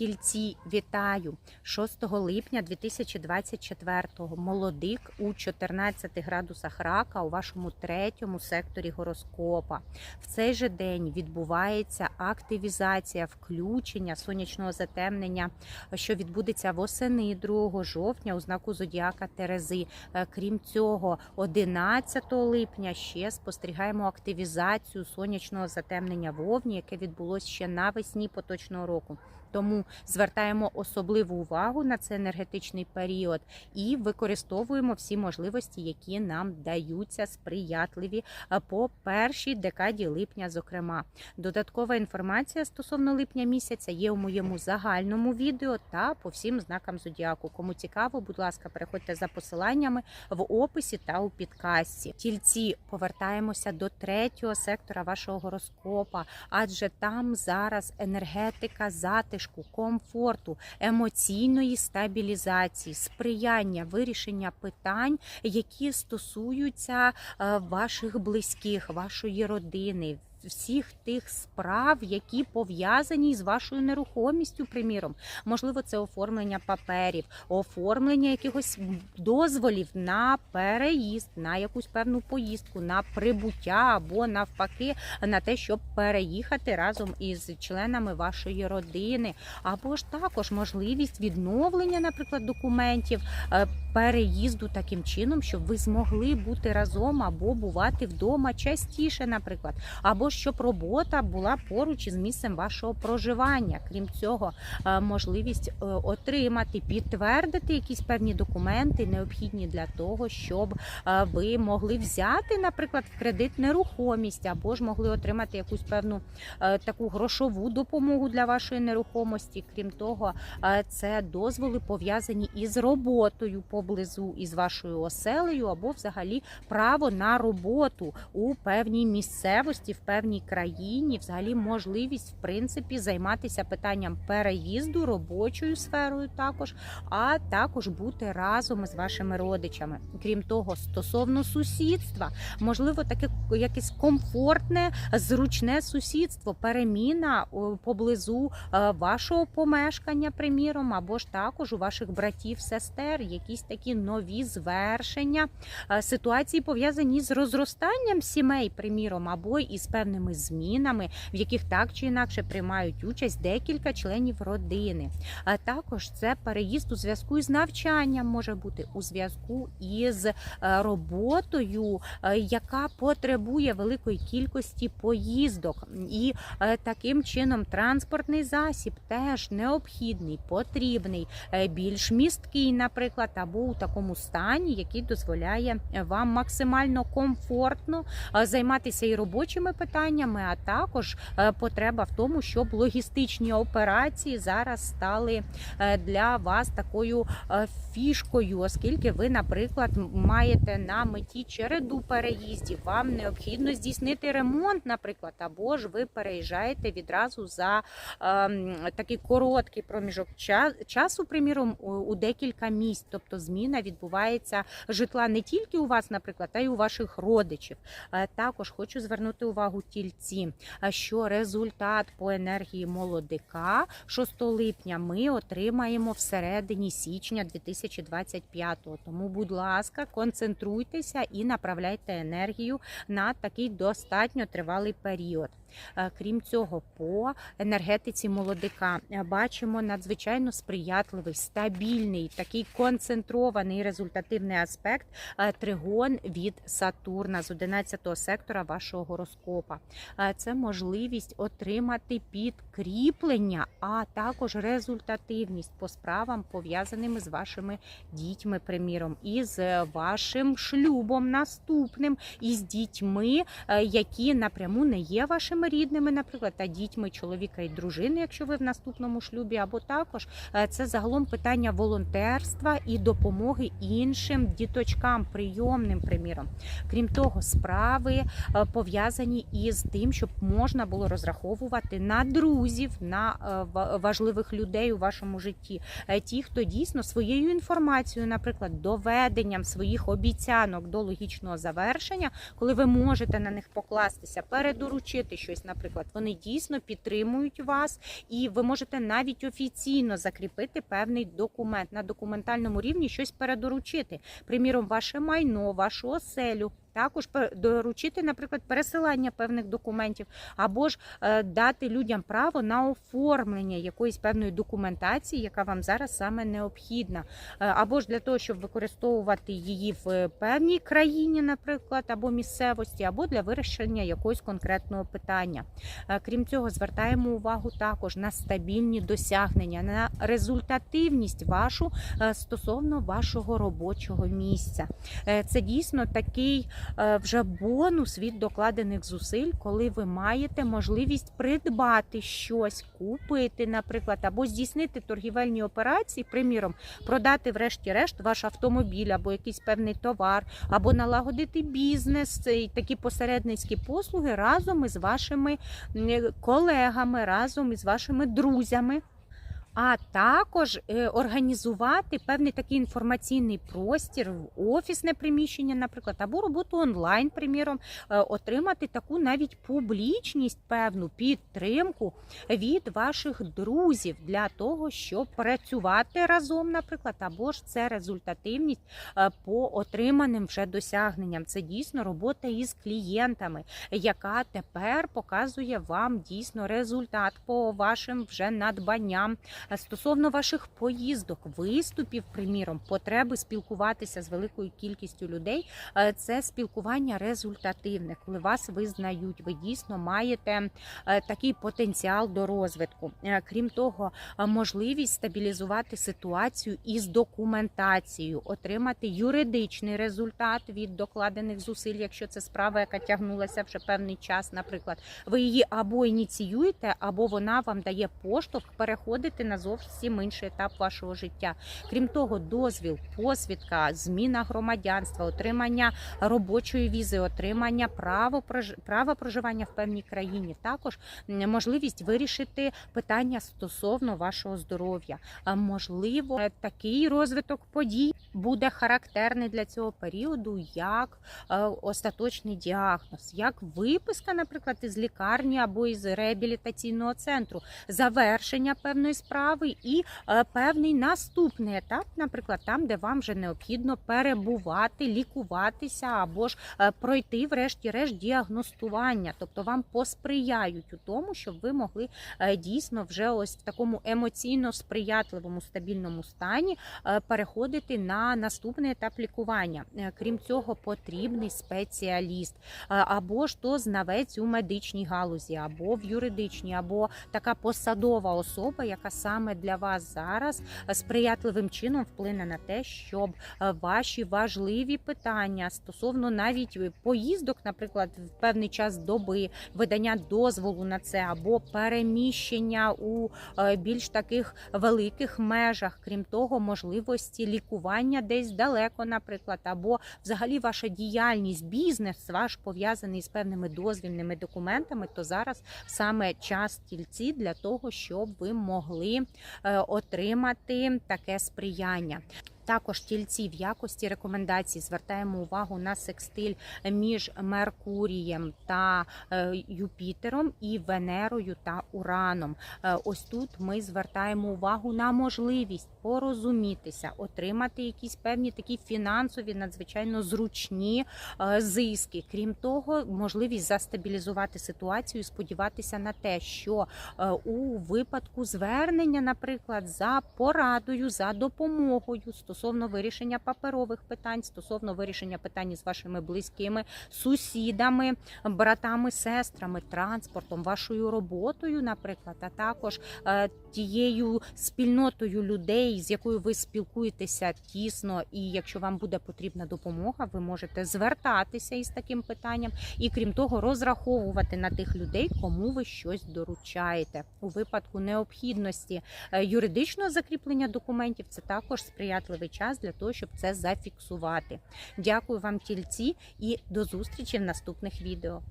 Тільці, вітаю 6 липня 2024-го. Молодик у 14 градусах рака у вашому третьому секторі гороскопа. В цей же день відбувається активізація включення сонячного затемнення, що відбудеться восени 2 жовтня у знаку зодіака Терези. Е, Крім цього, 11 липня ще спостерігаємо активізацію сонячного затемнення в Овні, яке відбулося ще навесні поточного року. Тому звертаємо особливу увагу на цей енергетичний період і використовуємо всі можливості, які нам даються сприятливі по першій декаді липня. Зокрема, додаткова інформація стосовно липня місяця є у моєму загальному відео та по всім знакам зодіаку. Кому цікаво, будь ласка, переходьте за посиланнями в описі та у підкасті. Тільці повертаємося до третього сектора вашого гороскопа, адже там зараз енергетика затишку, комфорту, емоційної стабілізації, сприяння вирішення питань, які стосуються е, ваших близьких, вашої родини. Всіх тих справ, які пов'язані з вашою нерухомістю, приміром, можливо, це оформлення паперів, оформлення якихось дозволів на переїзд, на якусь певну поїздку, на прибуття або навпаки на те, щоб переїхати разом із членами вашої родини, або ж також можливість відновлення, наприклад, документів, е, переїзду таким чином, щоб ви змогли бути разом або бувати вдома частіше, наприклад, або щоб робота була поруч із місцем вашого проживання. Крім цього, е, можливість е, отримати, підтвердити якісь певні документи, необхідні для того, щоб е, ви могли взяти, наприклад, в кредит нерухомість, або ж могли отримати якусь певну таку грошову допомогу для вашої нерухомості. Крім того, це дозволи пов'язані із роботою поблизу із вашою оселею, або взагалі право на роботу у певній місцевості, в певній країні, взагалі можливість в принципі займатися питанням переїзду, робочою сферою, також, а також бути разом з вашими родичами. Крім того, стосовно сусідства, можливо, таке якесь комфортне, зручне сусідство, переміна поблизу е, вашого помешкання, приміром, або ж також у ваших братів, сестер, якісь такі нові звершення, е, ситуації пов'язані з розростанням сімей, приміром, або із певними змінами, в яких так чи інакше приймають участь декілька членів родини. А також це переїзд у зв'язку із навчанням може бути у зв'язку із е, роботою, е, яка потребує великої кількості поїздок, і е, таким чином транспортний засіб теж необхідний, потрібний, більш місткий, наприклад, або у такому стані, який дозволяє вам максимально комфортно займатися і робочими питаннями, а також потреба в тому, щоб логістичні операції зараз стали для вас такою фішкою, оскільки ви, наприклад, маєте на меті череду переїздів, вам необхідно здійснити ремонт, наприклад, або ж ви переїжджаєте відразу за ем, такий короткий проміжок часу, приміром, у декілька місць. Тобто зміна відбувається житла не тільки у вас, наприклад, а й у ваших родичів. Також хочу звернути увагу тільці, що результат по енергії молодика 6 липня ми отримаємо всередині січня 2025-го. Тому, будь ласка, концентруйтеся і направляйте енергію на такий достатньо тривалий період. Крім цього, по енергетиці молодика бачимо надзвичайно сприятливий, стабільний, такий концентрований результативний аспект тригон від Сатурна з 11 сектора вашого гороскопа. Це можливість отримати підкріплення, а також результативність по справам, пов'язаними з вашими дітьми, приміром, і з вашим шлюбом наступним, і з дітьми, які напряму не є вашими рідними, наприклад, та дітьми чоловіка і дружини, якщо ви в наступному шлюбі, або також це загалом питання волонтерства і допомоги іншим діточкам, прийомним приміром. Крім того, справи пов'язані із тим, щоб можна було розраховувати на друзів, на важливих людей у вашому житті. Ті, хто дійсно своєю інформацією, наприклад, доведенням своїх обіцянок до логічного завершення, коли ви можете на них покластися, передоручити щось щось, наприклад, вони дійсно підтримують вас, і ви можете навіть офіційно закріпити певний документ на документальному рівні щось передоручити. Приміром, ваше майно, вашу оселю. Також доручити, наприклад, пересилання певних документів, або ж е, дати людям право на оформлення якоїсь певної документації, яка вам зараз саме необхідна, Е, або ж для того, щоб використовувати її в певній країні, наприклад, або місцевості, або для вирішення якогось конкретного питання. Е, Крім цього, звертаємо увагу також на стабільні досягнення, на результативність вашу е, стосовно вашого робочого місця. Е, Це дійсно такий е, вже бонус від докладених зусиль, коли ви маєте можливість придбати щось, купити, наприклад, або здійснити торгівельні операції, приміром, продати врешті-решт ваш автомобіль або якийсь певний товар, або налагодити бізнес і такі посередницькі послуги разом із вашими колегами, разом із вашими друзями. А також е, організувати певний такий інформаційний простір, офісне приміщення, наприклад, або роботу онлайн, приміром, е, отримати таку навіть публічність, певну підтримку від ваших друзів для того, щоб працювати разом, наприклад, або ж це результативність е, по отриманим вже досягненням. Це дійсно робота із клієнтами, яка тепер показує вам дійсно результат по вашим вже надбанням. Е, Стосовно ваших поїздок, виступів, приміром, потреби спілкуватися з великою кількістю людей, е, це спілкування результативне, коли вас визнають. Ви дійсно маєте е, такий потенціал до розвитку. Крім того, можливість стабілізувати ситуацію із документацією, отримати юридичний результат від докладених зусиль, якщо це справа, яка тягнулася вже певний час. Наприклад, ви її або ініціюєте, або вона вам дає поштовх переходити на зовсім інший етап вашого життя. Крім того, дозвіл, посвідка, зміна громадянства, отримання робочої візи, отримання право права проживання в певній країні, також можливість вирішити питання стосовно вашого здоров'я. Можливо, е, такий розвиток подій буде характерний для цього періоду, як е, остаточний діагноз, як виписка, наприклад, із лікарні або із реабілітаційного центру, завершення певної справи і е, певний наступний етап, наприклад, там, де вам вже необхідно перебувати, лікуватися або ж е, пройти, врешті-решт, діагностування, тобто вам посприяють у тому, щоб ви могли е, дійсно вже ось в такому емоційно сприятливому стабільному стані переходити на наступний етап лікування. Крім цього, потрібний спеціаліст або ж то знавець у медичній галузі, або в юридичній, або така посадова особа, яка саме для вас зараз е, сприятливим чином вплине на те, щоб е, ваші важливі питання стосовно навіть е, поїздок, наприклад, в певний час доби, видання дозволу на це, або переміщення у більш таких великих межах, крім того, можливості лікування десь далеко, наприклад, або взагалі ваша діяльність, бізнес ваш пов'язаний з певними дозвільними документами, то зараз саме час тільці для того, щоб ви могли отримати таке сприяння. Також тільці в якості рекомендацій звертаємо увагу на секстиль між Меркурієм та е, Юпітером і Венерою та Ураном. Е, Ось тут ми звертаємо увагу на можливість порозумітися, отримати якісь певні такі фінансові, надзвичайно зручні е, зиски. Крім того, можливість застабілізувати ситуацію, сподіватися на те, що у випадку звернення, наприклад, за порадою, за допомогою стосовно вирішення паперових питань, стосовно вирішення питань з вашими близькими сусідами, братами, сестрами, транспортом, вашою роботою, наприклад, а також е, тією спільнотою людей, з якою ви спілкуєтеся тісно, і якщо вам буде потрібна допомога, ви можете звертатися із таким питанням, і крім того, розраховувати на тих людей, кому ви щось доручаєте у випадку необхідності е, юридичного закріплення документів. Це також сприятливий час для того, щоб це зафіксувати. Дякую вам, тільці, і до зустрічі в наступних відео.